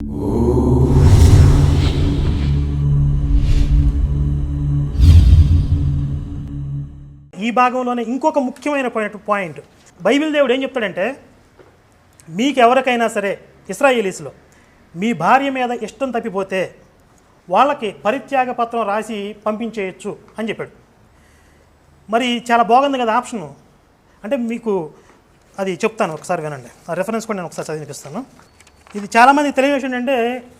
ఈ భాగంలోనే ఇంకొక ముఖ్యమైన పాయింట్ పాయింట్ బైబిల్ దేవుడు ఏం చెప్తాడంటే మీకు ఎవరికైనా సరే ఇస్రాయేలీస్లో మీ భార్య మీద ఇష్టం తప్పిపోతే వాళ్ళకి పరిత్యాగ పత్రం రాసి పంపించేయచ్చు అని చెప్పాడు. మరి చాలా బాగుంది కదా ఆప్షన్. అంటే మీకు అది చెప్తాను ఒకసారి వినండి. ఆ రెఫరెన్స్ కూడా నేను ఒకసారి చదివినిపిస్తాను ఇది చాలామంది తెలియని విషయం ఏంటంటే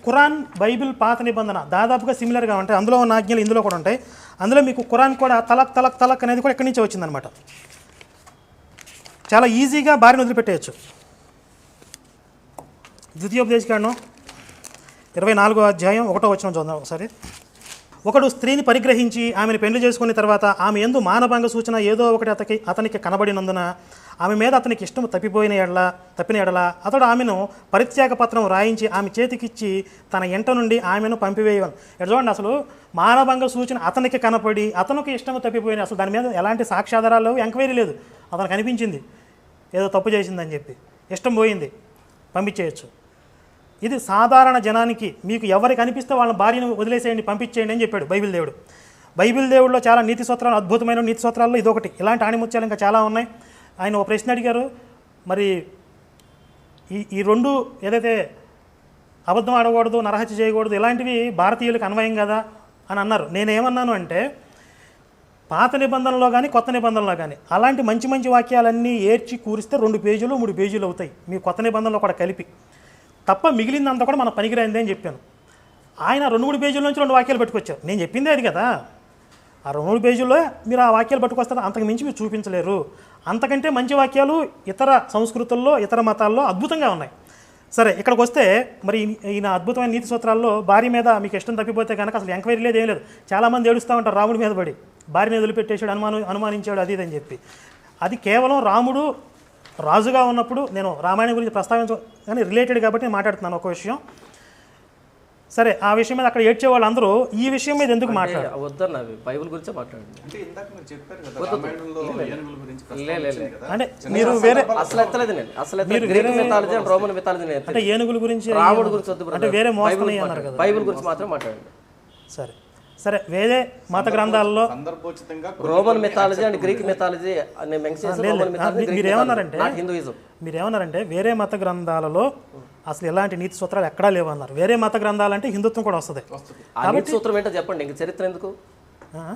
ఖురాన్ బైబిల్ పాత నిబంధన. దాదాపుగా సిమిలర్గా ఉంటాయి. అందులో ఉన్న ఆజ్ఞలు ఇందులో కూడా ఉంటాయి. అందులో మీకు ఖురాన్ కూడా తలక్ తలక్ తలక్ అనేది కూడా ఎక్కడి నుంచే వచ్చిందనమాట చాలా ఈజీగా భార్యను వదిలిపెట్టేయచ్చు. ద్వితీయోపదేశకాండం ఇరవై నాలుగో అధ్యాయం ఒకటో వచ్చిన చూద్దాం ఒకసారి. ఒకడు స్త్రీని పరిగ్రహించి ఆమెను పెళ్ళి చేసుకున్న తర్వాత ఆమె ఎందు మానభంగ సూచన ఏదో ఒకటి అతనికి అతనికి కనబడినందున ఆమె మీద అతనికి ఇష్టం తప్పిపోయిన ఎడల తప్పిన ఎడల అతడు ఆమెను పరిత్యాగ పత్రం రాయించి ఆమె చేతికిచ్చి తన ఎంట నుండి ఆమెను పంపివేయవను ఇక్కడ చూడండి అసలు మానభంగ సూచన అతనికి కనపడి అతనికి ఇష్టం తప్పిపోయిన అసలు దాని మీద ఎలాంటి సాక్ష్యాధారాలు ఎంక్వైరీ లేదు. అతను కనిపించింది ఏదో తప్పు చేసిందని చెప్పి. ఇష్టం పోయింది. పంపించేయచ్చు. ఇది సాధారణ జనానికి మీకు ఎవరికి అనిపిస్తే వాళ్ళ భార్యను వదిలేసేయండి పంపించేయండి అని చెప్పాడు బైబిల్ దేవుడు. బైబిల్ దేవుడిలో చాలా నీతి సూత్రాలు అద్భుతమైన నీతి సూత్రాల్లో ఇదొకటి. ఇలాంటి ఆణిముత్యాలు ఇంకా చాలా ఉన్నాయి. ఆయన ఒక ప్రశ్న అడిగారు మరి ఈ ఈ రెండు ఏదైతే అబద్ధం ఆడకూడదు నరహత్య చేయకూడదు ఇలాంటివి భారతీయులకు అన్వయం కదా అని అన్నారు. నేనేమన్నాను అంటే పాత నిబంధనలో కానీ కొత్త నిబంధనలో కానీ అలాంటి మంచి మంచి వాక్యాలన్నీ ఏర్చి కూరిస్తే రెండు పేజీలు మూడు పేజీలు అవుతాయి. మీ కొత్త నిబంధనలో కూడా కలిపి. తప్ప మిగిలిందంతా కూడా మన పనికిరైంది అని చెప్పాను. ఆయన రెండు మూడు పేజీల నుంచి రెండు వాక్యాలు పట్టుకొచ్చారు. నేను చెప్పిందే అది కదా. ఆ రెండు మూడు పేజీల్లో మీరు ఆ వాక్యాలు పట్టుకొస్తారు అంతకు మించి మీరు చూపించలేరు. అంతకంటే మంచి వాక్యాలు ఇతర సంస్కృతుల్లో ఇతర మతాల్లో అద్భుతంగా ఉన్నాయి. సరే ఇక్కడికి వస్తే మరి ఈయన అద్భుతమైన నీతి సూత్రాల్లో భార్య మీద మీకు ఇష్టం తప్పిపోతే కనుక అసలు ఎంక్వైరీ లేదు ఏం లేదు. చాలామంది ఏడుస్తూ ఉంటారు రాముడి మీద పడి. భార్యని వదిలిపెట్టేశాడు అనుమానం అనుమానించాడు అది అని చెప్పి. అది కేవలం రాముడు రాజుగా ఉన్నప్పుడు నేను రామాయణం గురించి ప్రస్తావించ కానీ రిలేటెడ్ కాబట్టి నేను మాట్లాడుతున్నాను ఒక విషయం. సరే ఆ విషయం మీద అక్కడ ఏడ్చే వాళ్ళందరూ ఈ విషయం మీద ఎందుకు మాట్లాడారు? వద్దన్న అవి బైబిల్ గురించే మాట్లాడండి అంటే మీరు చెప్పారు కదా రామాయణంలో ఏనుగుల గురించి లే, లే, లే. అంటే మీరు వేరే అసలు ఎత్తలేదు నేను. అసలు ఎత్తలేదు. Greek mythology and Roman mythology నేను అంటే. ఏనుగుల గురించి రాముడు గురించి వద్దు అంటే వేరే బైబిల్ మోస్తున్నాయి అన్నారు కదా. బైబిల్ గురించి మాత్రం మాట్లాడండి సరే. సరే వేరే మత గ్రంథాల్లో సందర్భోచితంగా Roman mythology and Greek mythology నేను మెన్షన్ చేసిన రోమన్ మిథాలజీ మీరు గ్రీక్ ఏమన్నారంటే- నాట్ హిందూయిజం మీరు ఏమన్నారంటే వేరే మత గ్రంథాలలో అసలు ఎలాంటి నీతి సూత్రాలు ఎక్కడా లేవన్నారు వేరే మత గ్రంథాలంటే హిందుత్వం కూడా వస్తుంది. నీతి సూత్రం ఏంటో చెప్పండి ఇంక చరిత్ర ఎందుకు?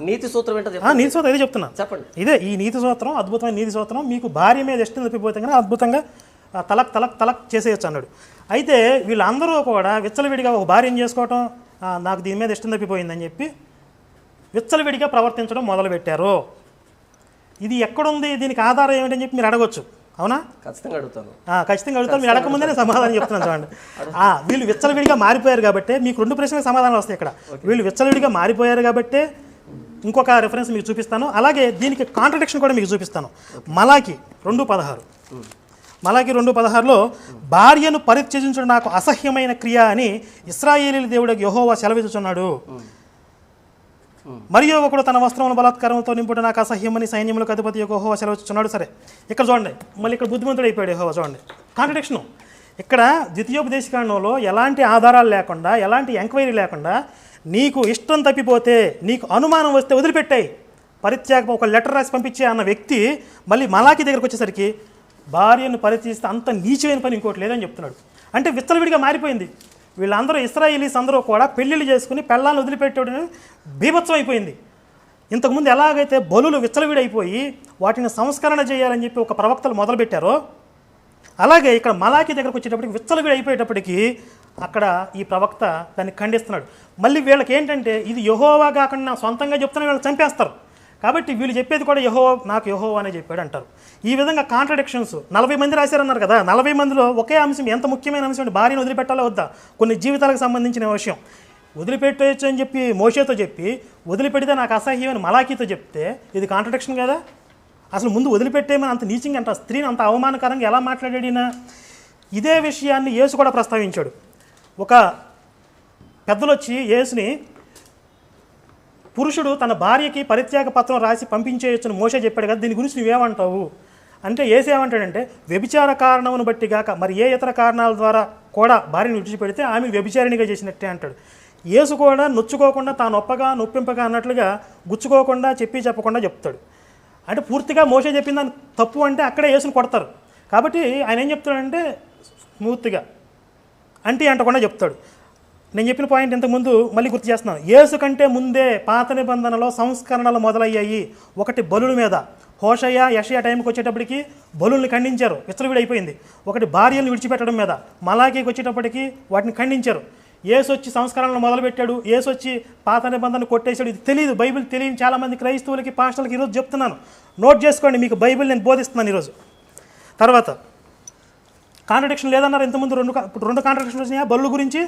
నీతి సూత్రం ఏంటో నీతి సూత్రం ఇదే చెప్తున్నా. చెప్పండి. ఇదే ఈ నీతి సూత్రం అద్భుతమైన నీతి సూత్రం మీకు భార్య మీద ఇష్టం తప్పిపోతే కానీ అద్భుతంగా తలక్ తలక్ తలక్ చేసేయచ్చు అన్నాడు. అయితే వీళ్ళందరూ కూడా విచ్చలవిడిగా ఒక భార్యను చేసుకోవటం నాకు దీని మీద ఇష్టం తప్పిపోయిందని చెప్పి విచ్చలవిడిగా ప్రవర్తించడం మొదలుపెట్టారు. ఇది ఎక్కడుంది? దీనికి ఆధారం ఏమిటని చెప్పి మీరు అడగొచ్చు. అవునా? ఖచ్చితంగా అడుగుతాను. ఖచ్చితంగా అడుగుతాను. మీరు అడగకముందే సమాధానం చెప్తున్నాను చూడండి. వీళ్ళు విచ్చలవిడిగా మారిపోయారు కాబట్టి మీకు రెండు ప్రశ్నలకు సమాధానం వస్తాయి ఇక్కడ. వీళ్ళు విచ్చలవిడిగా మారిపోయారు కాబట్టి ఇంకొక రెఫరెన్స్ మీకు చూపిస్తాను. అలాగే దీనికి కాంట్రడిక్షన్ కూడా మీకు చూపిస్తాను. మలాకి రెండు పదహారు. మలాకి రెండు పదహారులో భార్యను పరిత్యజించడం నాకు అసహ్యమైన క్రియ అని ఇస్రాయేలీ దేవుడు యహోవా సెలవిస్తున్నాడు మరియు ఒకడు తన వస్త్రమును బలాత్కారంతో నింపుట నాకు అసహ్యమని సైన్యములకు అధిపతి యహోవా సెలవిస్తున్నాడు సరే ఇక్కడ చూడండి మళ్ళీ ఇక్కడ బుద్ధిమంతుడు అయిపోయాడు యహోవా చూడండి. కాంట్రడిక్షన్ ఇక్కడ ద్వితీయోపదేశకాండంలో ఎలాంటి ఆధారాలు లేకుండా ఎలాంటి ఎంక్వైరీ లేకుండా నీకు ఇష్టం తప్పిపోతే నీకు అనుమానం వస్తే వదిలిపెట్టాయి. పరిత్యాగ ఒక లెటర్ రాసి పంపించే అన్న వ్యక్తి మళ్ళీ మలాకి దగ్గరకు వచ్చేసరికి భార్యను పరిచయిస్తే అంత నీచమైన పని ఇంకోటి లేదని చెప్తున్నాడు. అంటే విచ్చలవిడిగా మారిపోయింది. వీళ్ళందరూ ఇస్రాయేలీస్ అందరూ కూడా పెళ్ళిళ్ళు చేసుకుని పెళ్ళాలను వదిలిపెట్టడం బీభత్సం అయిపోయింది. ఇంతకుముందు ఎలాగైతే బలులు విచ్చలవిడైపోయి వాటిని సంస్కరణ చేయాలని చెప్పి ఒక ప్రవక్తలు మొదలుపెట్టారో అలాగే ఇక్కడ మలాకి దగ్గరకు వచ్చేటప్పటికి విచ్చలవిడి అయిపోయేటప్పటికి అక్కడ ఈ ప్రవక్త దాన్ని ఖండిస్తున్నాడు. మళ్ళీ వీళ్ళకి ఏంటంటే ఇది యహోవా కాకుండా నా సొంతంగా చెప్తున్న వీళ్ళు చంపేస్తారు. కాబట్టి వీళ్ళు చెప్పేది కూడా యహో నాకు యహో అనే చెప్పాడు అంటారు ఈ విధంగా కాంట్రడిక్షన్స్ నలభై మంది రాశారన్నారు కదా నలభై మందిలో ఒకే అంశం ఎంత ముఖ్యమైన అంశం అంటే భార్యను వదిలిపెట్టాలో వద్దా? కొన్ని జీవితాలకు సంబంధించిన విషయం. వదిలిపెట్టవచ్చు అని చెప్పి మోషేతో చెప్పి వదిలిపెడితే నాకు అసహ్యం అని మలాఖీతో చెప్తే ఇది కాంట్రడిక్షన్ కదా? అసలు ముందు వదిలిపెట్టేమని అంత నీచింగ్ అంట స్త్రీని అంత అవమానకరంగా ఎలా మాట్లాడాడినా ఇదే విషయాన్ని యేసు కూడా ప్రస్తావించాడు. ఒక పెద్దలు వచ్చి యేసుని పురుషుడు తన భార్యకి పరిత్యాగ పత్రం రాసి పంపించేయొచ్చును మోసే చెప్పాడు కదా దీని గురించి నువ్వేమంటావు? అంటే ఏసు ఏమంటాడంటే వ్యభిచార కారణమును బట్టి గాక మరి ఏ ఇతర కారణాల ద్వారా కూడా భార్యను విడిచిపెడితే ఆమె వ్యభిచారిణిగా చేసినట్టే అంటాడు. యేసు కూడా నొచ్చుకోకుండా తాను ఒప్పగా నొప్పింపగా అన్నట్లుగా గుచ్చుకోకుండా చెప్పి చెప్పకుండా చెప్తాడు. అంటే పూర్తిగా మోసే చెప్పిన తప్పు అంటే అక్కడే యేసును కొడతారు. కాబట్టి ఆయన ఏం చెప్తాడంటే స్మూత్గా అంటే అంటకుండా చెప్తాడు. నేను చెప్పిన పాయింట్ ఇంతకుముందు మళ్ళీ గుర్తు చేస్తున్నాను. యేసు కంటే ముందే పాత నిబంధనలో సంస్కరణలు మొదలయ్యాయి ఒకటి బలుల మీద. హోషయ్య యషయ టైంకి వచ్చేటప్పటికి బలుల్ని ఖండించారు. విచ్చలవిడైపోయింది ఒకటి భార్యలను విడిచిపెట్టడం మీద. మలాఖీకి వచ్చేటప్పటికి వాటిని ఖండించారు. ఏసు వచ్చి సంస్కరణలు మొదలుపెట్టాడు. ఏసు వచ్చి పాత నిబంధనలు కొట్టేశాడు. ఇది తెలియదు. బైబిల్ తెలియని చాలామంది క్రైస్తవులకి పాస్టర్లకి ఈరోజు చెప్తున్నాను. నోట్ చేసుకోండి మీకు బైబిల్ నేను బోధిస్తున్నాను ఈరోజు. తర్వాత కాంట్రడిక్షన్ లేదన్నారు. ఇంతకుముందు రెండు ఇప్పుడు రెండు కాంట్రడిక్షన్ వచ్చినాయా? బలు గురించి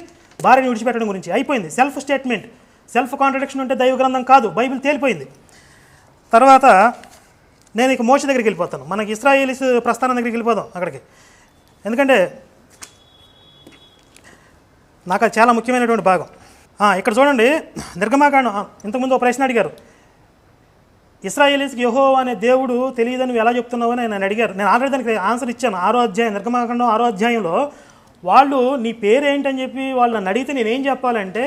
భార్యని విడిచిపెట్టడం గురించి. అయిపోయింది. సెల్ఫ్ స్టేట్మెంట్ సెల్ఫ్ కాంట్రడిక్షన్ ఉంటే దైవ గ్రంథం కాదు. బైబిల్ తేలిపోయింది. తర్వాత నేను ఇక మోష దగ్గరికి వెళ్ళిపోతాను. మనకి ఇస్రాయేలీస్ ప్రస్థానం దగ్గరికి వెళ్ళిపోదాం అక్కడికి. ఎందుకంటే నాకు అది చాలా ముఖ్యమైనటువంటి భాగం. ఇక్కడ చూడండి. నిర్గమాకాండం. ఇంతకుముందు ఒక ప్రశ్న అడిగారు. ఇస్రాయేలీస్కి యహో అనే దేవుడు తెలియదని నువ్వు ఎలా చెప్తున్నావు అని ఆయన అడిగారు. నేను ఆల్రెడీ దానికి ఆన్సర్ ఇచ్చాను. ఆరో అధ్యాయం నిర్గమాకాండం ఆరో అధ్యాయంలో వాళ్ళు నీ పేరు ఏంటని చెప్పి వాళ్ళు నన్ను అడిగితే నేనేం చెప్పాలంటే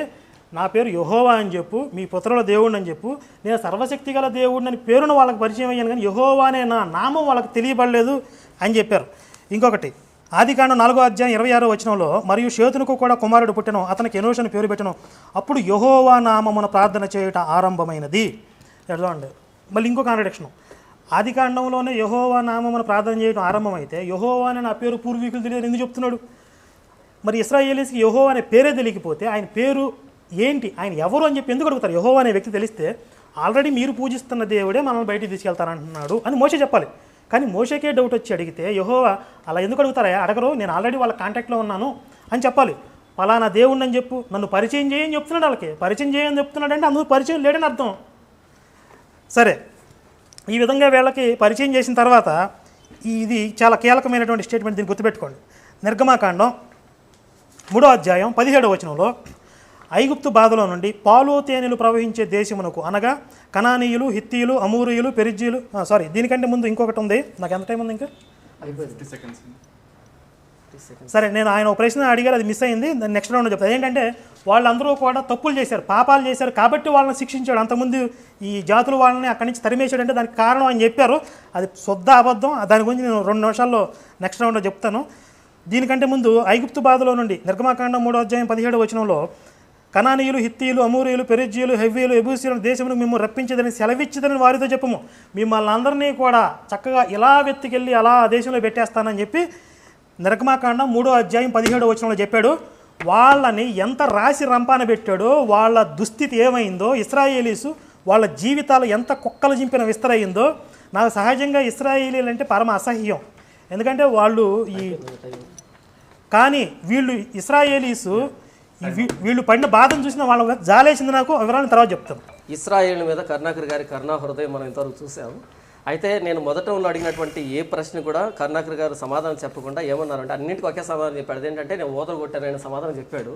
నా పేరు యహోవా అని చెప్పు మీ పుత్రుల దేవుడు అని చెప్పు. నేను సర్వశక్తి గల దేవుడిని అని పేరును వాళ్ళకి పరిచయం అయ్యాను కానీ యహోవా అనే నా నామం వాళ్ళకి తెలియబడలేదు అని చెప్పారు. ఇంకొకటి ఆదికాండం నాలుగో అధ్యాయం ఇరవై ఆరో వచనంలో మరియు షేతునకు కూడా కుమారుడు పుట్టను అతనికి ఎనోషన్ పేరు పెట్టను. అప్పుడు యహోవా నామమున ప్రార్థన చేయుట ఆరంభమైనది. చూడండి. మళ్ళీ ఇంకో కాంట్రడిక్షన్ ఆది కాండంలోనే యహోవా నామమున ప్రార్థన చేయడం ఆరంభమైతే యహోవా అనే నా పేరు పూర్వీకులు తెలియదు ఎందుకు చెప్తున్నాడు? మరి ఇస్రాయేలీస్కి యహో అనే పేరే తెలియకపోతే ఆయన పేరు ఏంటి? ఆయన ఎవరు అని చెప్పి ఎందుకు అడుగుతారు? యహో అనే వ్యక్తి తెలిస్తే ఆల్రెడీ మీరు పూజిస్తున్న దేవుడే మనల్ని బయటికి తీసుకెళ్తానంటున్నాడు అని మోసే చెప్పాలి. కానీ మోసేకే డౌట్ వచ్చి అడిగితే యహోవా అలా ఎందుకు అడుగుతారా? అడగరు నేను ఆల్రెడీ వాళ్ళ కాంటాక్ట్లో ఉన్నాను అని చెప్పాలి. పలానా దేవుడిని అని చెప్పు నన్ను పరిచయం చేయని చెప్తున్నాడు వాళ్ళకి. పరిచయం చేయని చెప్తున్నాడు అంటే అందుకు పరిచయం లేడని అర్థం. సరే ఈ విధంగా వీళ్ళకి పరిచయం చేసిన తర్వాత ఇది చాలా కీలకమైనటువంటి స్టేట్మెంట్ దీన్ని గుర్తుపెట్టుకోండి. నిర్గమాకాండం మూడో అధ్యాయం పదిహేడవ వచనంలో ఐగుప్తు బాధలో నుండి పాలు తేనెలు ప్రవహించే దేశమునకు అనగా కనానీయులు హిత్తీయులు అమూరియులు పెరిజీలు సారీ దీనికంటే ముందు ఇంకొకటి ఉంది. నాకు ఎంత టైం ఉంది ఇంకా? సరే నేను ఆయన ఒక ప్రశ్న అడిగారు అది మిస్ అయింది. దాన్ని నెక్స్ట్ రౌండ్ చెప్తాను. ఏంటంటే వాళ్ళందరూ కూడా తప్పులు చేశారు పాపాలు చేశారు కాబట్టి వాళ్ళని శిక్షించాడు. అంతకుముందు ఈ జాతులు వాళ్ళని అక్కడి నుంచి తరిమేశాడంటే దానికి కారణం అని చెప్పారు. అది శుద్ధ అబద్ధం. దాని గురించి నేను రెండు నిమిషాల్లో నెక్స్ట్ రౌండ్లో చెప్తాను. దీనికంటే ముందు ఐగుప్తు బాధలో నుండి నిర్గమాకాండం మూడో అధ్యాయం పదిహేడు వచనంలో కనానీయులు హిత్తీయులు అమూరియులు పెరిజీయులు హెవ్వీలు ఎబూసీలను దేశమును మేము రప్పించదని సెలవిచ్చదని వారితో చెప్పము. మిమ్మల్ని అందరినీ కూడా చక్కగా ఇలా వెత్తికెళ్ళి అలా ఆ దేశంలో పెట్టేస్తానని చెప్పి నిర్గమాకాండం మూడో అధ్యాయం పదిహేడో వచనంలో చెప్పాడు. వాళ్ళని ఎంత రాసి రంపాన పెట్టాడో వాళ్ళ దుస్థితి ఏమైందో ఇస్రాయేలీసు వాళ్ళ జీవితాలు ఎంత కుక్కలు జింపిన విస్తరయిందో నాకు సహజంగా ఇస్రాయేలీలు అంటే పరమ అసహ్యం. ఎందుకంటే వాళ్ళు ఈ కానీ వీళ్ళు ఇస్రాయేలీస్ వీళ్ళు పడిన బాధను చూసిన వాళ్ళ జాలేసింది నాకు వివరాలను తర్వాత చెప్తాను. ఇస్రాయేల్ మీద కరుణాకర్ గారి కరుణా హృదయం మనం ఇంతవరకు చూసాము. అయితే నేను మొదటలో అడిగినటువంటి ఏ ప్రశ్న కూడా కరుణాకర్ గారు సమాధానం చెప్పకుండా ఏమన్నారంటే అన్నింటికి ఒకే సమాధానం చెప్పాడు. ఏంటంటే నేను ఓదరు కొట్టానని సమాధానం చెప్పాడు.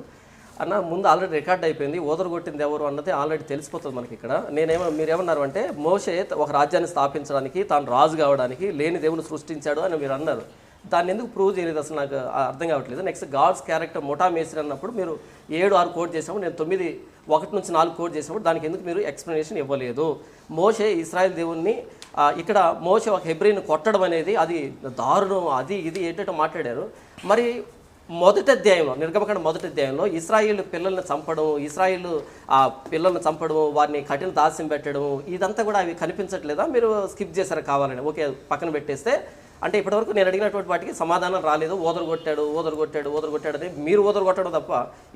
అన్న ముందు ఆల్రెడీ రికార్డ్ అయిపోయింది. ఓదరు కొట్టింది ఎవరు అన్నది ఆల్రెడీ తెలిసిపోతుంది మనకి ఇక్కడ. నేనేమో మీరేమన్నారు అంటే మోషే ఒక రాజ్యాన్ని స్థాపించడానికి తాను రాజు కావడానికి లేని దేవుని సృష్టించాడు అని మీరు అన్నారు. దాన్ని ఎందుకు ప్రూవ్ చేయలేదు అసలు నాకు అర్థం కావట్లేదు. నెక్స్ట్ గాడ్స్ క్యారెక్టర్ మొటా మేసిరి అన్నప్పుడు మీరు ఏడు ఆరు కోడ్ చేసినప్పుడు నేను తొమ్మిది ఒకటి నుంచి నాలుగు కోడ్ చేసినప్పుడు దానికి ఎందుకు మీరు ఎక్స్ప్లెనేషన్ ఇవ్వలేదు? మోషే ఇస్రాయల్ దేవుణ్ణి ఇక్కడ మోషే ఒక హెబ్రిని కొట్టడం అనేది అది దారుణం అది ఇది ఏంటంటే మాట్లాడారు. మరి మొదటి అధ్యాయంలో నిర్గమకాండ మొదటి అధ్యాయంలో ఇస్రాయిల్ పిల్లల్ని చంపడం ఇస్రాయిల్ ఆ పిల్లల్ని చంపడం వారిని కఠిన దాస్యం పెట్టడం ఇదంతా కూడా అవి కనిపించట్లేదా? మీరు స్కిప్ చేశారు కావాలని? ఓకే పక్కన పెట్టేస్తే అంటే ఇప్పటివరకు నేను అడిగినటువంటి వాటికి సమాధానం రాలేదు. ఓదరగొట్టాడు కొట్టాడు ఓదరగొట్టాడు అని మీరు ఓదరగొట్టడం తప్ప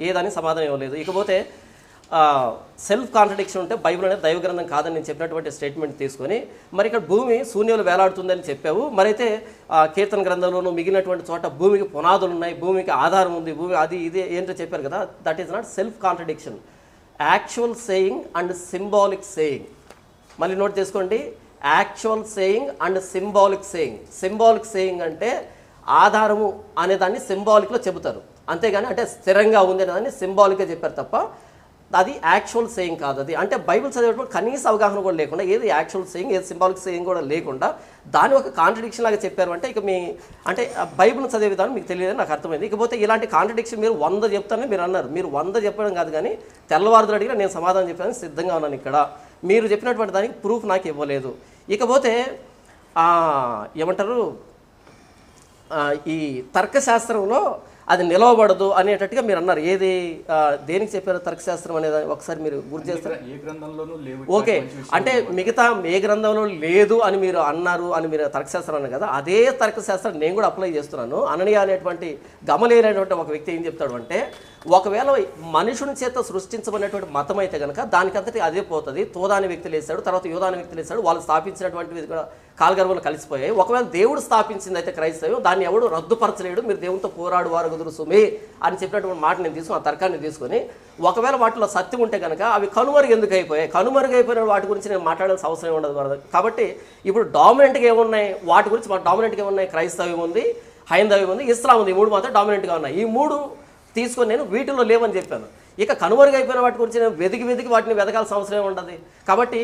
ఏదని సమాధానం ఇవ్వలేదు. ఇకపోతే సెల్ఫ్ కాంట్రడిక్షన్ ఉంటే బైబిల్ అనేది దైవ గ్రంథం కాదని నేను చెప్పినటువంటి స్టేట్మెంట్ తీసుకొని మరి ఇక్కడ భూమి శూన్యులు వేలాడుతుందని చెప్పావు. మరైతే కీర్తన గ్రంథంలోనూ మిగిలినటువంటి చోట భూమికి పునాదులు ఉన్నాయి భూమికి ఆధారం ఉంది భూమి అది ఇది ఏంటో చెప్పారు కదా that is not self contradiction actual saying and symbolic saying మళ్ళీ నోట్ చేసుకోండి. Actual saying and symbolic saying symbolic saying అంటే ఆధారము అనే దాన్ని సింబాలిక్లో చెబుతారు. అంతేగాని అంటే స్థిరంగా ఉంది అనే దాన్ని సింబాలిక్గా చెప్పారు తప్ప అది యాక్చువల్ సేయింగ్ కాదు అది. అంటే బైబిల్ చదివేటప్పుడు కనీస అవగాహన కూడా లేకుండా ఏది యాక్చువల్ సేయింగ్ ఏది సింబాలిక్ సేయింగ్ కూడా లేకుండా దాని ఒక కాంట్రడిక్షన్ లాగా చెప్పారు అంటే ఇక మీ అంటే బైబిల్ని బైబిల్ చదివే విధానం మీకు తెలియదని నాకు అర్థమైంది. ఇకపోతే ఇలాంటి కాంట్రడిక్షన్ మీరు వంద చెప్తానని మీరు అన్నారు. మీరు వంద చెప్పడం కాదు కానీ తెల్లవారులు నేను సమాధానం చెప్పడానికి సిద్ధంగా ఉన్నాను ఇక్కడ. మీరు చెప్పినటువంటి దానికి ప్రూఫ్ నాకు ఇవ్వలేదు. ఇకపోతే ఏమంటారు ఈ తర్కశాస్త్రంలో అది నిలవబడదు అనేటట్టుగా మీరు అన్నారు. ఏది దేనికి చెప్పారు తర్కశాస్త్రం అనేది? ఒకసారి మీరు గుర్తు చేస్తారు? ఏ గ్రంథంలోనూ లేవు. ఓకే. అంటే మిగతా ఏ గ్రంథంలో లేదు అని మీరు అన్నారు అని మీరు తర్కశాస్త్రం అన్నారు కదా అదే తర్కశాస్త్రం నేను కూడా అప్లై చేస్తున్నాను. అననీయ అనేటువంటి గమలేనటువంటి ఒక వ్యక్తి ఏం చెప్తాడు అంటే ఒకవేళ మనుషుని చేత సృష్టించబడినటువంటి మతం అయితే కనుక దానికంతటి అదే పోతుంది. తోదాని వ్యక్తులు వేశాడు తర్వాత యోదాని వ్యక్తులు వేశాడు వాళ్ళు స్థాపించినటువంటివి కూడా కాలగర్భంలో కలిసిపోయాయి. ఒకవేళ దేవుడు స్థాపించింది అయితే క్రైస్తవ్యం దాన్ని ఎవడు రద్దుపరచలేడు మీరు దేవునితో పోరాడు వారు కుదురుసుమే అని చెప్పినటువంటి మాట నేను తీసుకుని ఆ తర్కాన్ని తీసుకొని ఒకవేళ వాటిలో సత్యం ఉంటే కనుక అవి కనుమరుగు ఎందుకు అయిపోయాయి? కనుమరుగైపోయిన వాటి గురించి నేను మాట్లాడాల్సిన అవసరం ఉండదు brother. కాబట్టి ఇప్పుడు డామినెంట్గా ఏమున్నాయి? వాటి గురించి మా డామినెంట్గా ఏమున్నాయి? క్రైస్తవ్యం ఉంది హైందవ్యం ఉంది ఇస్లాం ఉంది ఈ మూడు మాత్రం డామినెంట్గా ఉన్నాయి. ఈ మూడు తీసుకొని నేను వీటిలో లేవని చెప్పాను. ఇక కనుమరుగైపోయిన వాటి గురించి నేను వెతికి వెతికి వాటిని వెతకాల్సిన అవసరం ఉండదు. కాబట్టి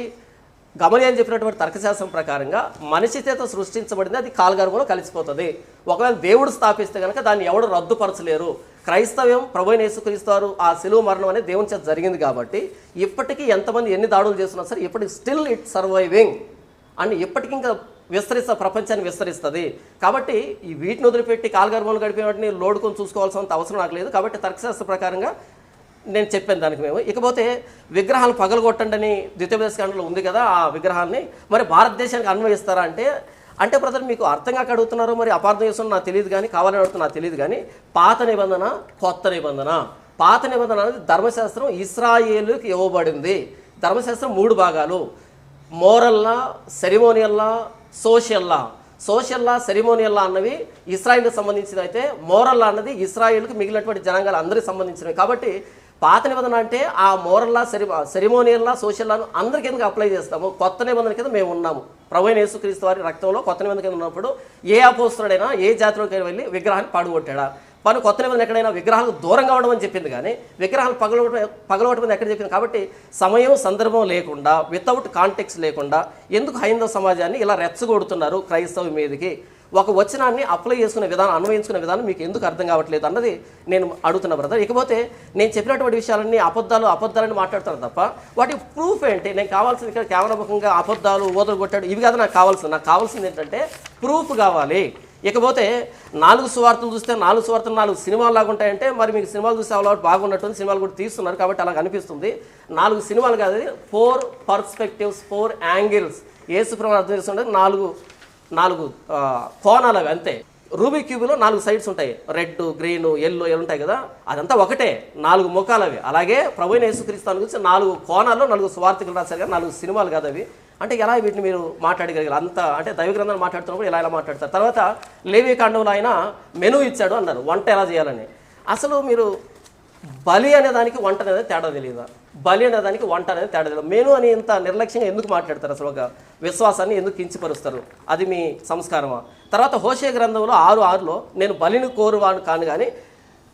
గమని అని చెప్పినటువంటి తర్కశాస్త్రం ప్రకారంగా మనిషి చేత సృష్టించబడింది అది కాలగర్భంలో కలిసిపోతుంది. ఒకవేళ దేవుడు స్థాపిస్తే కనుక దాన్ని ఎవడు రద్దుపరచలేరు. క్రైస్తవ్యం ప్రభు యేసుక్రీస్తారు ఆ శిలువు మరణం అనేది దేవుని చేత జరిగింది కాబట్టి ఇప్పటికీ ఎంతమంది ఎన్ని దాడులు చేస్తున్నా సరే ఇప్పటికి స్టిల్ ఇట్ సర్వైవింగ్ అండ్ ఇప్పటికి ఇంకా విస్తరిస్తా ప్రపంచాన్ని విస్తరిస్తుంది. కాబట్టి ఈ వీటిని వదిలిపెట్టి కాలగర్భంలో గడిపే వాటిని లోడుకొని చూసుకోవాల్సినంత అవసరం నాకు లేదు. కాబట్టి తర్కశాస్త్ర ప్రకారంగా నేను చెప్పాను దానికి మేము. ఇకపోతే విగ్రహాలు పగలగొట్టండి అని ద్వితీయోపదేశకాండలో ఉంది కదా ఆ విగ్రహాన్ని. మరి భారతదేశానికి అన్వయిస్తారా అంటే అంటే బ్రదర్ మీకు అర్థం కాక అడుగుతున్నారో మరి అపార్థం చేస్తున్నా నాకు తెలియదు కానీ కావాలని అడుగుతున్నా నాకు తెలియదు కానీ పాత నిబంధన కొత్త నిబంధన. పాత నిబంధన అనేది ధర్మశాస్త్రం ఇస్రాయేలుకి ఇవ్వబడింది. ధర్మశాస్త్రం మూడు భాగాలు. మోరల్లా సెరిమోనియల్లా సోషియల్లా సోషల్లా సెరిమోనియల్లా అన్నవి ఇస్రాయిల్కి సంబంధించినవి అయితే మోరల్లా అన్నది ఇస్రాయిల్కి మిగిలినటువంటి జనాంగాలు అందరికీ సంబంధించినవి. కాబట్టి పాత నిబంధన అంటే ఆ మోరల్లా సెరి సెరిమోనియల్లా సోషల్లాను అందరికీ ఎందుకు అప్లై చేస్తాము. కొత్త నిబంధన కింద మేము ఉన్నాము. ప్రభు యేసుక్రీస్తు వారి రక్తంలో కొత్త నిబంధన కింద ఉన్నప్పుడు ఏ అపోస్తుడైనా ఏ జాతిలోకి వెళ్ళి విగ్రహాన్ని పాడుగొట్టాడా? పని కొత్త నిబంధన ఎక్కడైనా విగ్రహాలకు దూరంగా ఉండమని చెప్పింది కానీ విగ్రహాలు పగలగొట్టడం పగలగొట్టమని ఎక్కడ చెప్పింది కాబట్టి సమయం సందర్భం లేకుండా వితౌట్ కాంటెక్స్ లేకుండా ఎందుకు హైందవ సమాజాన్ని ఇలా రెచ్చగొడుతున్నారు క్రైస్తవ మీదకి? ఒక వచనాన్ని అప్లై చేసుకునే విధానం అన్వయించుకునే విధానం మీకు ఎందుకు అర్థం కావట్లేదు అన్నది నేను అడుగుతున్న బ్రదర్ ఇకపోతే నేను చెప్పినటువంటి విషయాలన్నీ అబద్ధాలు అబద్ధాలని మాట్లాడతాను తప్ప వాటి ప్రూఫ్ ఏంటి? నేను కావాల్సింది ఇక్కడ కేవలముఖంగా అబద్ధాలు ఓదలు కొట్టాడు ఇవి కాదు నాకు కావాల్సింది. నాకు కావాల్సింది ఏంటంటే ప్రూఫ్ కావాలి. ఇకపోతే నాలుగు సువార్తలు చూస్తే నాలుగు సువార్తలు నాలుగు సినిమాలు లాగా ఉంటాయంటే మరి మీకు సినిమాలు చూస్తే అలవాటు బాగున్నట్టుంది సినిమాలు కూడా తీస్తున్నారు కాబట్టి అలా అనిపిస్తుంది. నాలుగు సినిమాలు కాదు ఫోర్ పర్స్పెక్టివ్స్ ఫోర్ యాంగిల్స్ ఏసుప్రభు అర్థం చేస్తుంటే నాలుగు నాలుగు కోణాలు అవి అంతే. రూబీ క్యూబ్లో నాలుగు సైడ్స్ ఉంటాయి. రెడ్ గ్రీన్ ఎల్లో ఎల్ ఉంటాయి కదా. అదంతా ఒకటే. నాలుగు ముఖాలు అవి. అలాగే ప్రభు యేసుక్రీస్తాను గురించి నాలుగు కోణాల్లో నాలుగు స్వార్థికులు రాశారు కానీ నాలుగు సినిమాలు కాదు అవి. అంటే ఎలా వీటిని మీరు మాట్లాడగలిగారు? అంత అంటే దైవ గ్రంథాలు మాట్లాడుతున్నప్పుడు ఇలా ఎలా మాట్లాడతారు? తర్వాత లేవి కాండంలో ఆయన మెనూ ఇచ్చాడు అన్నారు వంట ఎలా చేయాలని. అసలు మీరు బలి అనే దానికి వంట అనేది తేడా తెలియదా బలి అనే దానికి వంట అనేది తేడా తెలియదు మెను అని ఇంత నిర్లక్ష్యంగా ఎందుకు మాట్లాడతారు అసలు ఒక విశ్వాసాన్ని ఎందుకు కించిపరుస్తారు? అది మీ సంస్కారమా? తర్వాత హోషే గ్రంథంలో ఆరు ఆరులో నేను బలిని కోరువాను కాను కానీ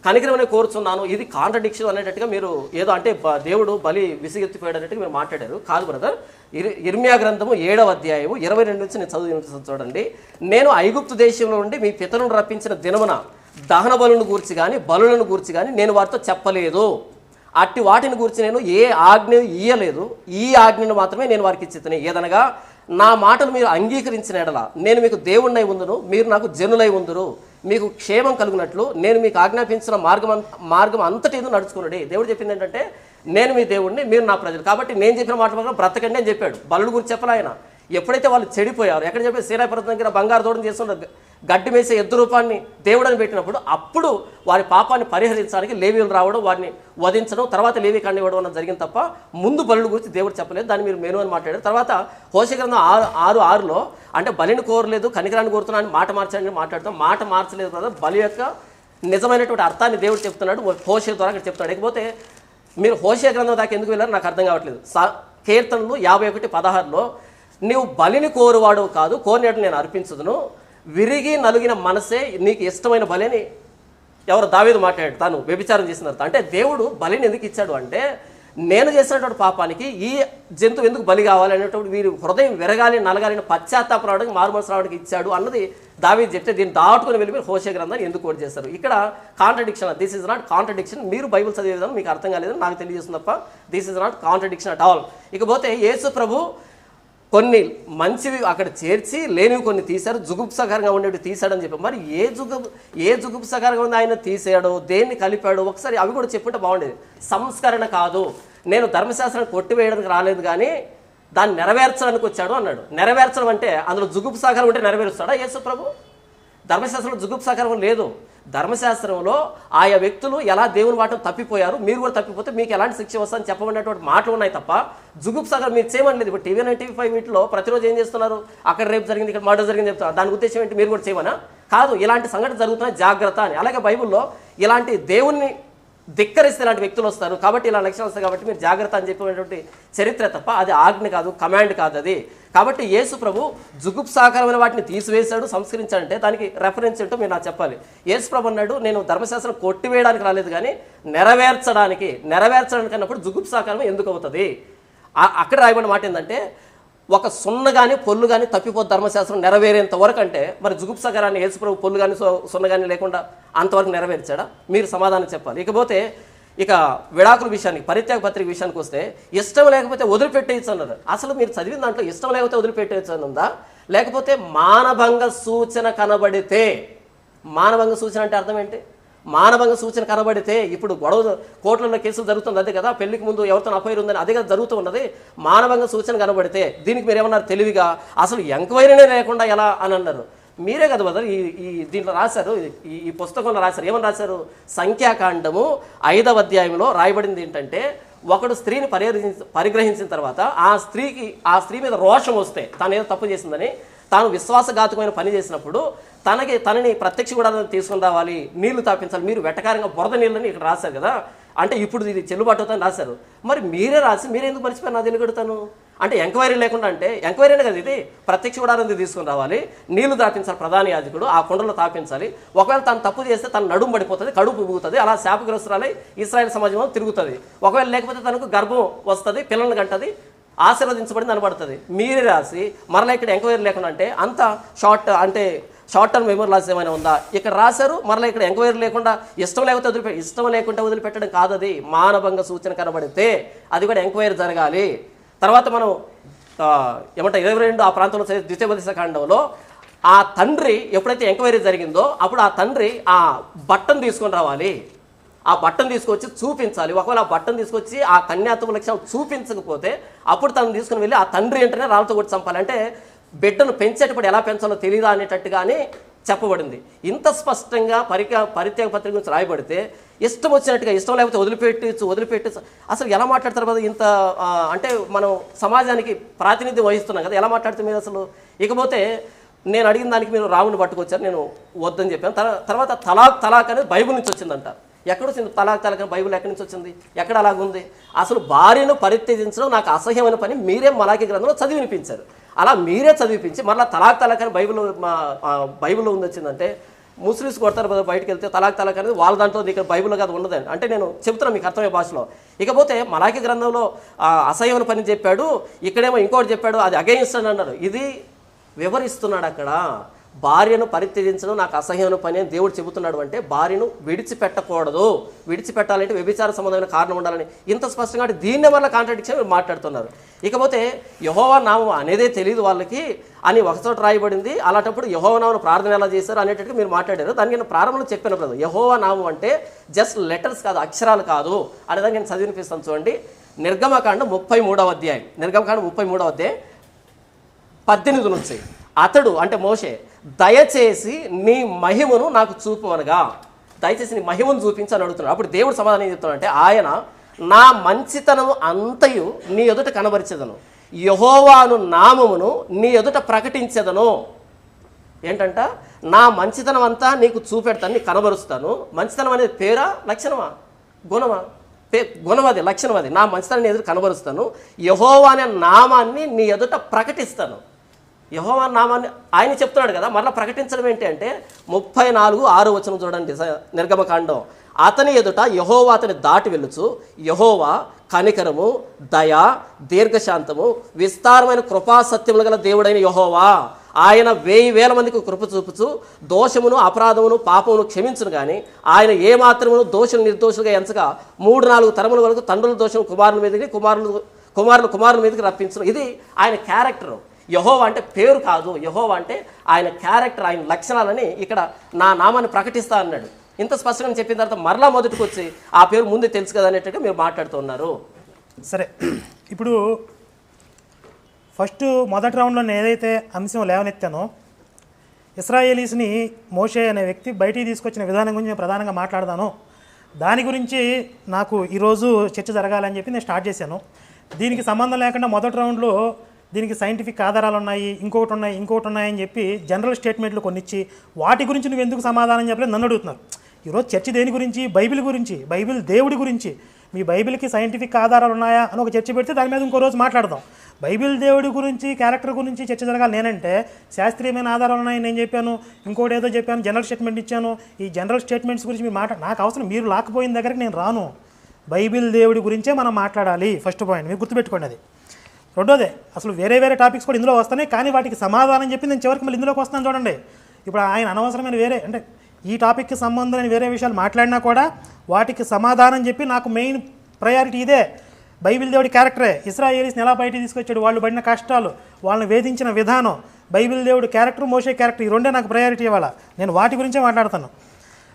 కనికరమని కోరుచున్నాను. ఇది కాంట్రడిక్షన్ అనేటట్టుగా మీరు ఏదో అంటే దేవుడు బలి విసిగెత్తిపోయాడు అన్నట్టుగా మీరు మాట్లాడారు. కాదు బ్రదర్ ఇర్ ఇర్మియా గ్రంథము ఏడవ అధ్యాయము ఇరవై రెండు నుంచి నేను చదువు చూడండి. నేను ఐగుప్తు దేశంలో నుండి మీ పితరులను రప్పించిన దినమున దహన బలులను గూర్చి కానీ బలులను గూర్చి కానీ నేను వారితో చెప్పలేదు. అట్టి వాటిని గురించి నేను ఏ ఆజ్ఞ ఇయ్యలేదు. ఈ ఆజ్ఞను మాత్రమే నేను వారికి ఇచ్చితని. ఏదనగా నా మాటలు మీరు అంగీకరించిన ఎడల నేను మీకు దేవుణ్ణై ఉందును మీరు నాకు జనులై ఉందురు. మీకు క్షేమం కలుగునట్లు నేను మీకు ఆజ్ఞాపించిన మార్గం అంత- మార్గం అంతటి నడుచుకున్నాడు దేవుడు చెప్పింది ఏంటంటే నేను మీ దేవుడిని మీరు నా ప్రజలు. కాబట్టి నేను చెప్పిన మాట ప్రకారం బ్రతకండి అని చెప్పాడు. బలుడు గురించి చెప్పలే ఆయన. ఎప్పుడైతే వాళ్ళు చెడిపోయారు ఎక్కడ చెప్పి సీరాపర్వతం దగ్గర బంగారు తోటం చేస్తున్న గడ్డి మేసే ఎద్దు రూపాన్ని దేవుడని పెట్టినప్పుడు అప్పుడు వారి పాపాన్ని పరిహరించడానికి లేవీలు రావడం వారిని వధించడం తర్వాత లేవి కండి ఇవ్వడం అన్న జరిగింది తప్ప ముందు బలుడు గురించి దేవుడు చెప్పలేదు. దాన్ని మీరు మెను అని మాట్లాడారు. తర్వాత హోషగ్రంథం ఆరు ఆరు ఆరులో అంటే బలిని కోరలేదు కనికరాన్ని కోరుతున్నా అని మాట మార్చాలని మాట్లాడతాం. మాట మార్చలేదు కదా బలి యొక్క నిజమైనటువంటి అర్థాన్ని దేవుడు చెప్తున్నాడు. హోషే ద్వారా అక్కడ చెప్తున్నాడు. లేకపోతే మీరు హోషే గ్రంథం దాకా ఎందుకు వెళ్ళారు నాకు అర్థం కావట్లేదు. సా కీర్తనలు యాభై ఒకటి పదహారులో నీవు బలిని కోరువాడు కాదు కోరినట్లు నేను అర్పించదును. విరిగి నలిగిన మనసే నీకు ఇష్టమైన బలిని. ఎవరు దావీదు మాట్లాడాడు తాను వ్యభిచారం చేసిన అంటే దేవుడు బలిని ఎందుకు ఇచ్చాడు అంటే నేను చేసినటువంటి పాపానికి ఈ జంతువు ఎందుకు బలి కావాలి అనేటువంటి వీరి హృదయం విరగాలి నలగాలని పశ్చాత్తాప రావడానికి మారుమనసు రావడానికి ఇచ్చాడు అన్నది దావి చెప్తే దీన్ని దాటుకుని వెళ్ళి హోషే గ్రంథాన్ని ఎందుకు కోట్ చేస్తారు ఇక్కడ contradiction this is not contradiction మీరు బైబిల్ చదివే విధానం మీకు అర్థం కాలేదని నాకు తెలియజేస్తుంది తప్ప this is not contradiction at all ఇకపోతే యేసు ప్రభు కొన్ని మంచివి అక్కడ చేర్చి లేనివి కొన్ని తీశారు. జుగుప్సకరంగా ఉండేవి తీశాడని చెప్పి. మరి ఏ జుగు ఏ జుగుప్సకరంగా ఉంది ఆయన తీసాడు దేన్ని కలిపాడు ఒకసారి అవి కూడా చెప్పుంటే బాగుండేది. సంస్కరణ కాదు. నేను ధర్మశాస్త్రాన్ని కొట్టివేయడానికి రాలేదు కానీ దాన్ని నెరవేర్చడానికి వచ్చాడు అన్నాడు. నెరవేర్చడం అంటే అందులో జుగుప్సాగరం ఉంటే నెరవేరుస్తాడా యేసు ప్రభు? ధర్మశాస్త్రంలో జుగుప్సాకరం లేదు. ధర్మశాస్త్రంలో ఆయా వ్యక్తులు ఎలా దేవుని వాటం తప్పిపోయారు మీరు కూడా తప్పిపోతే మీకు ఎలాంటి శిక్ష వస్తుందని చెప్పబడినటువంటి మాటలు ఉన్నాయి తప్ప జుగుప్సాకరం మీరు చేయమనలేదు. ఇప్పుడు టీవీ నైన్ టీవీ ఫైవ్ వీటిలో ప్రతిరోజు ఏం చేస్తున్నారు? అక్కడ రేపు జరిగింది ఇక్కడ మర్డర్ జరిగింది చెప్తారు దాని ఉద్దేశం ఏంటి? మీరు కూడా చేయమనా? కాదు ఇలాంటి సంఘటన జరుగుతున్నాయి జాగ్రత్త అని. అలాగే బైబిల్లో ఇలాంటి దేవుణ్ణి ధిక్కరిస్తే ఇలాంటి వ్యక్తులు వస్తారు. కాబట్టి ఇలా లక్షణాలు వస్తాయి కాబట్టి మీరు జాగ్రత్త అని చెప్పినటువంటి చరిత్ర తప్ప అది ఆజ్ఞ కాదు కమాండ్ కాదు అది. కాబట్టి యేసు ప్రభు జుగుప్సాకరమైన వాటిని తీసివేశాడు సంస్కరించాడంటే దానికి రెఫరెన్స్ ఏంటో మీరు నాకు చెప్పాలి. యేసు ప్రభు అన్నాడు నేను ధర్మశాస్త్రం కొట్టివేయడానికి రాలేదు కానీ నెరవేర్చడానికి నెరవేర్చడానికి అన్నప్పుడు జుగుప్సాకరం ఎందుకు అవుతుంది? అక్కడ రాయబడిన మాట ఏంటంటే ఒక సున్న కానీ పొల్లు కానీ తప్పిపోతే ధర్మశాస్త్రం నెరవేరేంత వరకు అంటే మరి జుగుప్సగరాన్ని యేసుప్రభు పొల్లు కానీ సున్న కానీ లేకుండా అంతవరకు నెరవేర్చాడా? మీరు సమాధానం చెప్పాలి. ఇకపోతే ఇక విడాకుల విషయానికి పరిత్యాగ పత్రిక విషయానికి వస్తే ఇష్టం లేకపోతే వదిలిపెట్టేయచ్చు అన్నారు. అసలు మీరు చదివిన దాంట్లో ఇష్టం లేకపోతే వదిలిపెట్టేయచ్చు అని ఉందా? లేకపోతే మానభంగ సూచన కనబడితే మానభంగ సూచన అంటే అర్థం ఏంటి? మానవంగ సూచన కనబడితే ఇప్పుడు గొడవ కోర్టులలో కేసులు జరుగుతుంది అదే కదా? పెళ్ళికి ముందు ఎవరితో అఫైర్ ఉందని అదే కదా జరుగుతూ ఉన్నది. మానవంగ సూచన కనబడితే దీనికి మీరు ఏమన్నారు తెలివిగా? అసలు ఎంక్వైరీనే లేకుండా ఎలా అని అన్నారు. మీరే కదా బదర్ ఈ ఈ దీంట్లో రాశారు ఈ ఈ పుస్తకంలో రాశారు. ఏమని రాశారు? సంఖ్యాకాండము ఐదవ అధ్యాయంలో రాయబడింది ఏంటంటే ఒకడు స్త్రీని పరిహరించి పరిగ్రహించిన తర్వాత ఆ స్త్రీకి ఆ స్త్రీ మీద రోషం వస్తే తాను ఏదో తప్పు చేసిందని తాను విశ్వాసఘాతకమైన పని చేసినప్పుడు తనకి తనని ప్రత్యక్ష కూడా తీసుకుని రావాలి నీళ్ళు తాపించాలి మీరు వెటకారంగా బురద నీళ్ళని ఇక్కడ రాశారు కదా? అంటే ఇప్పుడు ఇది చెల్లుబాటు అవుతుందని రాశారు. మరి మీరే రాసి మీరే ఎందుకు మర్చిపోయారు నా తెలియగడతాను అంటే ఎంక్వైరీ లేకుండా అంటే ఎంక్వైరీనే కదా ఇది ప్రత్యక్ష కూడా తీసుకుని రావాలి నీళ్ళు తాపించాలి ప్రధాన యాజకుడు ఆ కుండలో తాపించాలి ఒకవేళ తను తప్పు చేస్తే తన నడుము పడిపోతుంది కడుపు ఉగుతుంది అలా శాపగ్రస్తురాలై ఇస్రాయల్ సమాజంలో తిరుగుతుంది. ఒకవేళ లేకపోతే తనకు గర్భం వస్తుంది పిల్లల్ని కంటది ఆశీర్వదించబడింది అనబడుతుంది మీరే రాసి మరలా ఇక్కడ ఎంక్వైరీ లేకుండా అంటే అంత షార్ట్ అంటే షార్ట్ టర్మ్ మెమరీ లాస్ ఏమైనా ఉందా? ఇక్కడ రాశారు మరలా ఇక్కడ ఎంక్వైరీ లేకుండా ఇష్టం లేకపోతే వదిలిపె ఇష్టం లేకుండా వదిలిపెట్టడం కాదు అది మానభంగ సూచన కనబడితే అది కూడా ఎంక్వైరీ జరగాలి. తర్వాత మనం ఏమంటే ఇరవై రెండు ఆ ప్రాంతంలో చదివే ఆ తండ్రి ఎప్పుడైతే ఎంక్వైరీ జరిగిందో అప్పుడు ఆ తండ్రి ఆ బట్టను తీసుకొని రావాలి. ఆ బట్టను తీసుకొచ్చి చూపించాలి. ఒకవేళ ఆ బట్టను తీసుకొచ్చి ఆ కన్యాత్మ లక్ష్యం చూపించకపోతే అప్పుడు తను తీసుకుని వెళ్ళి ఆ తండ్రి ఏంటనే రాళ్ళతో కూడా చంపాలి. అంటే బిడ్డను పెంచేటప్పుడు ఎలా పెంచాలో తెలియదా అనేటట్టుగానే చెప్పబడింది. ఇంత స్పష్టంగా పరిక పరిత్యాగ పత్రిక గురించి రాయబడితే ఇష్టం వచ్చినట్టుగా ఇష్టం లేకపోతే వదిలిపెట్టచ్చు వదిలిపెట్టచ్చు అసలు ఎలా మాట్లాడతారు కదా ఇంత అంటే మనం సమాజానికి ప్రాతినిధ్యం వహిస్తున్నాం కదా ఎలా మాట్లాడితే మీరు అసలు? ఇకపోతే నేను అడిగిన దానికి మీరు రాముని పట్టుకొచ్చారు నేను వద్దని చెప్పాను. తర్వాత తలాక్ తలాక్ అనేది బైబుల్ నుంచి వచ్చిందంట. ఎక్కడ వచ్చింది తలాక్ తలాక్ బైబుల్ ఎక్కడి నుంచి వచ్చింది? ఎక్కడ అలాగుంది? అసలు భార్యను పరిత్యజించడం నాకు అసహ్యమైన పని మీరే మలాకి గ్రంథంలో చదివి వినిపించారు అలా మీరే చదివిపించి మళ్ళీ తలాక్ తలాక్ అని బైబిల్ మా బైబిల్లో ఉంది వచ్చిందంటే ముస్లిమ్స్ కొడతారు కదా బయటకు వెళ్తే తలాక్ తలాక్ అనేది వాళ్ళ దాంట్లో ఇక్కడ బైబిల్లో కాదు ఉండదండి. అంటే నేను చెప్తున్నాను మీకు అర్థమయ్యే భాషలో. ఇకపోతే మలాఖీ గ్రంథంలో అసహ్యమైన పని చెప్పాడు ఇక్కడేమో ఇంకోటి చెప్పాడు అది అగెయిన్స్ట్ అని అన్నారు. ఇది వివరిస్తున్నాడు అక్కడ. భార్యను పరిత్యజించడం నాకు అసహ్యమైన పని అని దేవుడు చెబుతున్నాడు అంటే భార్యను విడిచిపెట్టకూడదు. విడిచిపెట్టాలంటే వ్యభిచార సంబంధమైన కారణం ఉండాలని ఇంత స్పష్టంగా అంటే దీన్ని వల్ల కాంట్రాడిక్షన్ మాట్లాడుతున్నారు. ఇకపోతే యహోవా నామం అనేదే తెలియదు వాళ్ళకి అని ఒకచోట రాయబడింది. అలాంటప్పుడు యహోవా నామను ప్రార్థన ఎలా చేశారు అనేటట్టు మీరు మాట్లాడారు. దానికి నేను ప్రారంభంలో చెప్పాను కదా యహోవా నామం అంటే జస్ట్ లెటర్స్ కాదు అక్షరాలు కాదు అనేదాన్ని నేను చదివినిపిస్తాను చూడండి. నిర్గమకాండ ముప్పై మూడవ అధ్యాయం. నిర్గమకాండ ముప్పై మూడవ అధ్యాయం పద్దెనిమిది నుంచి అతడు అంటే మోషే దయచేసి నీ మహిమను నాకు చూపవనగా దయచేసి నీ మహిమను చూపించని అడుగుతున్నాడు. అప్పుడు దేవుడు సమాధానం ఏం ఆయన నా మంచితనము అంతయు నీ ఎదుట కనబరిచెదను. యహోవాను నామమును నీ ఎదుట ప్రకటించెదను. ఏంటంట? నా మంచితనం అంతా నీకు చూపెడతాను నీకు కనబరుస్తాను. మంచితనం అనేది పేరా? లక్షణమా? గుణమా? పే గుణం అది లక్షణం అది నా మంచితనాన్ని ఎదురు కనబరుస్తాను. యహోవా అనే నామాన్ని నీ ఎదుట ప్రకటిస్తాను. యహోవా నామాన్ని ఆయన చెప్తున్నాడు కదా మరలా ప్రకటించడం ఏంటి అంటే ముప్పై నాలుగు ఆరు వచనం చూడండి నిర్గమకాండం. అతని ఎదుట యహోవా అతని దాటి వెళ్ళుచు. యహోవా కనికరము దయ దీర్ఘశాంతము విస్తారమైన కృపా సత్యములు గల దేవుడైన యహోవా. ఆయన వెయ్యి వేల మందికి కృప చూపుచు దోషమును అపరాధమును పాపమును క్షమించును కానీ ఆయన ఏ మాత్రమును దోషులు నిర్దోషులుగా ఎంచగా మూడు నాలుగు తరముల వరకు తండ్రుల దోషం కుమారుల మీదకి కుమారులు కుమారులు కుమారుల మీదకి రప్పించడం ఇది ఆయన క్యారెక్టర్. యహోవ అంటే పేరు కాదు యహోవ అంటే ఆయన క్యారెక్టర్ ఆయన లక్షణాలని ఇక్కడ నా నామాన్ని ప్రకటిస్తా అన్నాడు. ఇంత స్పష్టంగా చెప్పిన తర్వాత మరలా మొదటికి వచ్చి ఆ పేరు ముందే తెలుసు కదా అనేట్టుగా మీరు మాట్లాడుతున్నారు సరే ఇప్పుడు ఫస్ట్ మొదటి రౌండ్లో నేను ఏదైతే అంశం లేవనెత్తానో ఇస్రాయేలీస్ని మోషే అనే వ్యక్తి బయటికి తీసుకొచ్చిన విధానం గురించి నేను ప్రధానంగా మాట్లాడదాను దాని గురించి నాకు ఈరోజు చర్చ జరగాలని చెప్పి నేను స్టార్ట్ చేశాను. దీనికి సంబంధం లేకుండా మొదటి రౌండ్లో దీనికి సైంటిఫిక్ ఆధారాలు ఉన్నాయి ఇంకొకటి ఉన్నాయి ఇంకొకటి ఉన్నాయని చెప్పి జనరల్ స్టేట్మెంట్లు కొన్ని ఇచ్చి వాటి గురించి నువ్వు ఎందుకు సమాధానం చెప్పలేదు నన్ను అడుగుతున్నారు. ఈరోజు చర్చ దేని గురించి? బైబిల్ గురించి బైబిల్ దేవుడి గురించి. మీ బైబిల్కి సైంటిఫిక్ ఆధారాలు ఉన్నాయా అని ఒక చర్చ పెడితే దాని మీద ఇంకో రోజు మాట్లాడదాం. బైబిల్ దేవుడి గురించి క్యారెక్టర్ గురించి చర్చ జరగాలి. నేనంటే శాస్త్రీయమైన ఆధారాలు ఉన్నాయని నేను చెప్పాను ఇంకోటి ఏదో చెప్పాను జనరల్ స్టేట్మెంట్ ఇచ్చాను. ఈ జనరల్ స్టేట్మెంట్స్ గురించి మీ మాట నాకు అవసరం మీరు లాకపోయిన దగ్గరికి నేను రాను. బైబిల్ దేవుడి గురించే మనం మాట్లాడాలి. ఫస్ట్ పాయింట్ మీరు గుర్తుపెట్టుకోండి అది. రెండోదే అసలు వేరే వేరే టాపిక్స్ కూడా ఇందులో వస్తున్నాయి కానీ వాటికి సమాధానం చెప్పి నేను చివరికి మళ్ళీ ఇందులోకి వస్తాను చూడండి. ఇప్పుడు ఆయన అనవసరమైన వేరే అంటే ఈ టాపిక్కి సంబంధం వేరే విషయాలు మాట్లాడినా కూడా వాటికి సమాధానం చెప్పి నాకు మెయిన్ ప్రయారిటీ ఇదే. బైబిల్ దేవుడి క్యారెక్టరే. ఇస్రాయేలీస్ని ఎలా బయటికి తీసుకొచ్చాడు? వాళ్ళు పడిన కష్టాలు వాళ్ళని వేధించిన విధానం. బైబిల్ దేవుడు క్యారెక్టర్ మోసే క్యారెక్టర్ ఈ రెండే నాకు ప్రయారిటీ ఇవ్వాలా. నేను వాటి గురించే మాట్లాడతాను.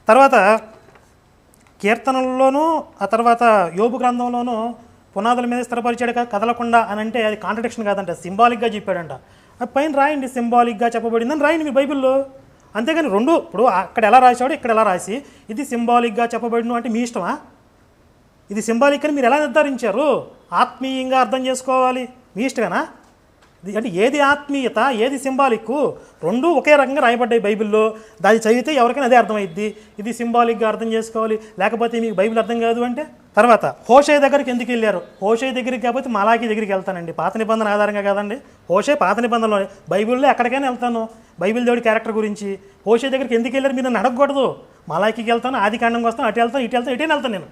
తర్వాత కీర్తనల్లోనూ ఆ తర్వాత యోబు గ్రంథంలోనూ పునాదుల మీద స్థిరపరిచాడు కదా కదలకుండా అని అంటే అది కాంట్రడిక్షన్ కాదంట సింబాలిక్గా చెప్పాడంట. పైన రాయండి సింబాలిక్గా చెప్పబడిందని రాయండి మీ బైబిల్లో. అంతేగాని రెండు ఇప్పుడు అక్కడ ఎలా రాశాడో ఇక్కడ ఎలా రాసి ఇది సింబాలిక్గా చెప్పబడిను అంటే మీ ఇష్టమా? ఇది సింబాలిక్ అని మీరు ఎలా నిర్ధారించారు? ఆత్మీయంగా అర్థం చేసుకోవాలి మీ ఇష్టమేనా? ఇది అంటే ఏది ఆత్మీయత ఏది సింబాలిక్ రెండు ఒకే రకంగా రాయబడ్డాయి బైబిల్లో. దాన్ని చదివితే ఎవరికైనా అదే అర్థమైద్ది. ఇది సింబాలిక్గా అర్థం చేసుకోవాలి లేకపోతే మీకు బైబిల్ అర్థం కాదు అంటే? తర్వాత హోషే దగ్గరికి ఎందుకు వెళ్ళారు? హోషే దగ్గరికి కాకపోతే మలాకి దగ్గరికి వెళ్తానండి. పాత నిబంధన ఆధారంగా కాదండి. హోషే పాత నిబంధనలో బైబిల్లో ఎక్కడికైనా వెళ్తాను. బైబిల్ దేవుడి క్యారెక్టర్ గురించి. హోషే దగ్గరికి ఎందుకు వెళ్ళారు? మీరు నన్ను అడగకూడదు. మలాకికి వెళ్తాను ఆది కాండంకి వస్తాను అటు వెళ్తాను ఇటు వెళ్తాను ఇటే వెళ్తాను నేను.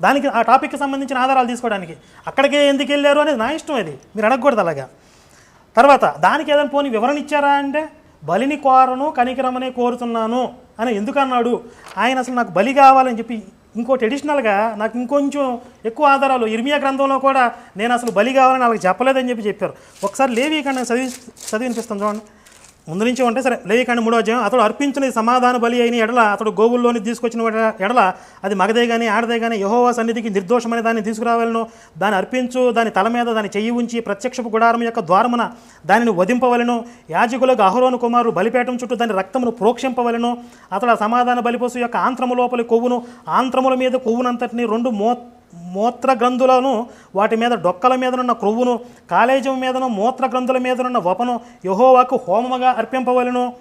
దానికి ఆ టాపిక్కి సంబంధించిన ఆధారాలు తీసుకోవడానికి. అక్కడికే ఎందుకు వెళ్ళారు అనేది నా ఇష్టం అది. మీరు అడగకూడదు అలాగా. తర్వాత దానికి ఏదైనా పోనీ వివరణ ఇచ్చారా అంటే బలిని కోరను కనికరమనే కోరుతున్నాను అని ఎందుకన్నాడు ఆయన అసలు నాకు బలి కావాలని చెప్పి ఇంకోటి అడిషనల్గా నాకు ఇంకొంచెం ఎక్కువ ఆధారాలు ఇర్మియా గ్రంథంలో కూడా నేను అసలు బలి కావాలని వాళ్ళకి చెప్పలేదని చెప్పి చెప్పారు. ఒకసారి లేవి ఇక్కడ చదివి చదివినిపిస్తాను చూడండి. ముందు నుంచి ఉంటే సరే లేవికాండ మూడో అధ్యాయం. అతడు అర్పించిన సమాధాన బలి అయిన ఎడల అతడు గోవుల్లోని తీసుకొచ్చిన ఎడల అది మగదే కానీ ఆడదే కానీ యహోవా సన్నిధికి నిర్దోషమైన దాన్ని తీసుకురావాలను. దాన్ని అర్పించు దాని తల మీద దాని చెయ్యి ఉంచి ప్రత్యక్షపు గుడారం యొక్క ద్వారమున దానిని వధింపవలను. యాజకులకు అహరోను కుమారు బలిపేటం చుట్టూ దాని రక్తమును ప్రోక్షింపవలను. అతడు ఆ సమాధాన బలిపశు యొక్క ఆంత్రము లోపలి కొవ్వును ఆంత్రముల మీద కొవ్వునంతటిని రెండు మో మూత్ర గ్రంథులను వాటి మీద డొక్కల మీదనున్న క్రొవ్వును కాలేజం మీదను మూత్ర గ్రంథుల మీదనున్న వపను యహోవాకు హోమముగా అర్పింపవలను.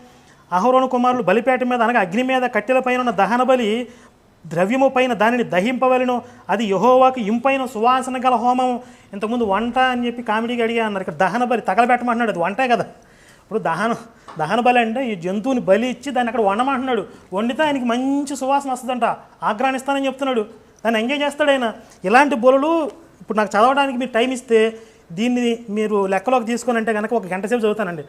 అహరోను కుమారులు బలిపేట మీద అనగా అగ్ని మీద కట్టెల పైన ఉన్న దహన బలి ద్రవ్యము పైన దానిని దహింపవలను. అది యహోవాకు ఇంపైన సువాసన గల హోమం ఇంతకుముందు వంట అని చెప్పి కామెడీగా అడిగా అన్నారు. ఇక్కడ దహన బలి తగలబెట్టమంటున్నాడు. అది వంటే కదా. ఇప్పుడు దహన దహన బలి అంటే ఈ జంతువుని బలి ఇచ్చి దాన్ని అక్కడ వండమంటున్నాడు. వండితే ఆయనకి మంచి సువాసన వస్తుందంట. ఆగ్రానిస్తానని చెప్తున్నాడు. దాన్ని ఎంజాయ్ చేస్తాడు ఆయన. ఇలాంటి బలులు ఇప్పుడు నాకు చదవడానికి మీరు టైం ఇస్తే దీన్ని మీరు లెక్కలోకి తీసుకొని అంటే కనుక ఒక గంట సేపు చదువుతానండి.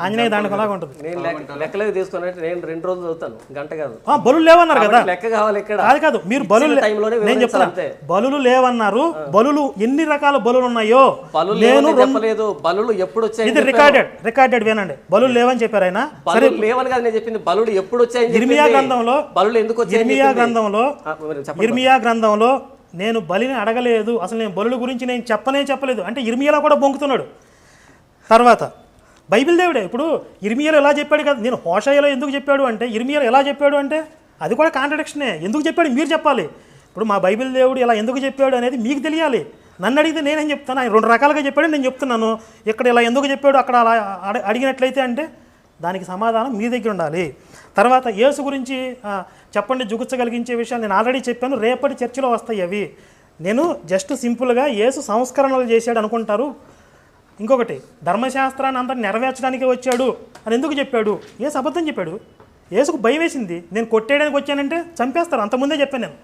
ఆంజనేయ దాండకలాగా ఉంటుంది నేను తీసుకున్నట్టు నేను రెండు రోజులు చదువుతాను. గంట కాదు. ఆ, బలులు లేవన్నారు కదా. లెక్క కావాలి ఇక్కడ. కాదు కాదు మీరు టైంలోనే నేను చెప్తాను. బలులు లేవన్నారు. బలులు ఎన్ని రకాల బలులు ఉన్నాయో నేను చెప్పలేదు. బలులు ఎప్పుడు వచ్చాయని ఇది. రికార్డెడ్ రికార్డెడ్ వినండి. బలులు లేవని చెప్పారు ఆయన. సరే లేవని కాదు నేను చెప్పింది బలులు ఎప్పుడు వచ్చాయని ఇర్మియా. గ్రంథంలో బలులు ఎందుకు వచ్చాయని ఇర్మియా. గ్రంథంలో ఇర్మియా గ్రంథంలో నేను బలిని అడగలేదు. అసలు నేను బలుల గురించి నేను చెప్పనే చెప్పలేదు. అంటే ఇర్మియాలో కూడా బొంకుతున్నాడు తర్వాత బైబిల్ దేవుడే. ఇప్పుడు ఇర్మియాలో ఎలా చెప్పాడు కదా? నేను హోషాయలో ఎందుకు చెప్పాడు అంటే ఇర్మియాలో ఎలా చెప్పాడు అంటే అది కూడా కాంట్రడిక్షనే. ఎందుకు చెప్పాడు? మీరు చెప్పాలి. ఇప్పుడు మా బైబిల్ దేవుడు ఇలా ఎందుకు చెప్పాడు అనేది మీకు తెలియాలి. నన్ను అడిగితే నేనేం చెప్తాను? ఆయన రెండు రకాలుగా చెప్పాడు నేను చెప్తున్నాను. ఇక్కడ ఇలా ఎందుకు చెప్పాడు? అక్కడ అలా అడిగినట్లయితే అంటే దానికి సమాధానం మీ దగ్గర ఉండాలి. తర్వాత యేసు గురించి చెప్పండి జుగుచ్చ కలిగించే విషయాలు నేను ఆల్రెడీ చెప్పాను. రేపటి చర్చలో వస్తాయి అవి. నేను జస్ట్ సింపుల్గా యేసు సంస్కరణలు చేశాడు అనుకుంటారు. ఇంకొకటి ధర్మశాస్త్రాన్ని అంతా నెరవేర్చడానికి వచ్చాడు అని ఎందుకు చెప్పాడు? ఏసు అబద్ధం చెప్పాడు. ఏసుకు భయం వేసింది. నేను కొట్టేయడానికి వచ్చానంటే చంపేస్తారు. అంతకుముందే చెప్పాను నేను.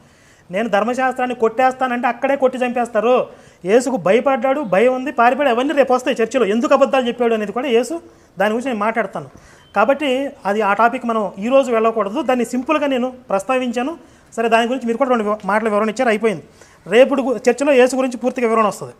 నేను ధర్మశాస్త్రాన్ని కొట్టేస్తానంటే అక్కడే కొట్టి చంపేస్తారు. ఏసుకు భయపడ్డాడు భయం ఉంది పారిపడి అవన్నీ రేపు వస్తాయి చర్చిలో. ఎందుకు అబద్ధాలు చెప్పాడు అనేది కూడా యేసు దాని గురించి నేను మాట్లాడతాను. కాబట్టి అది ఆ టాపిక్ మనం ఈరోజు వెళ్ళకూడదు. దాన్ని సింపుల్గా నేను ప్రస్తావించాను. సరే దాని గురించి మీరు కూడా రెండు మాటల వివరణ ఇచ్చారు అయిపోయింది. రేపుడు చర్చలో చర్చిలో గురించి పూర్తిగా వివరణ వస్తుంది.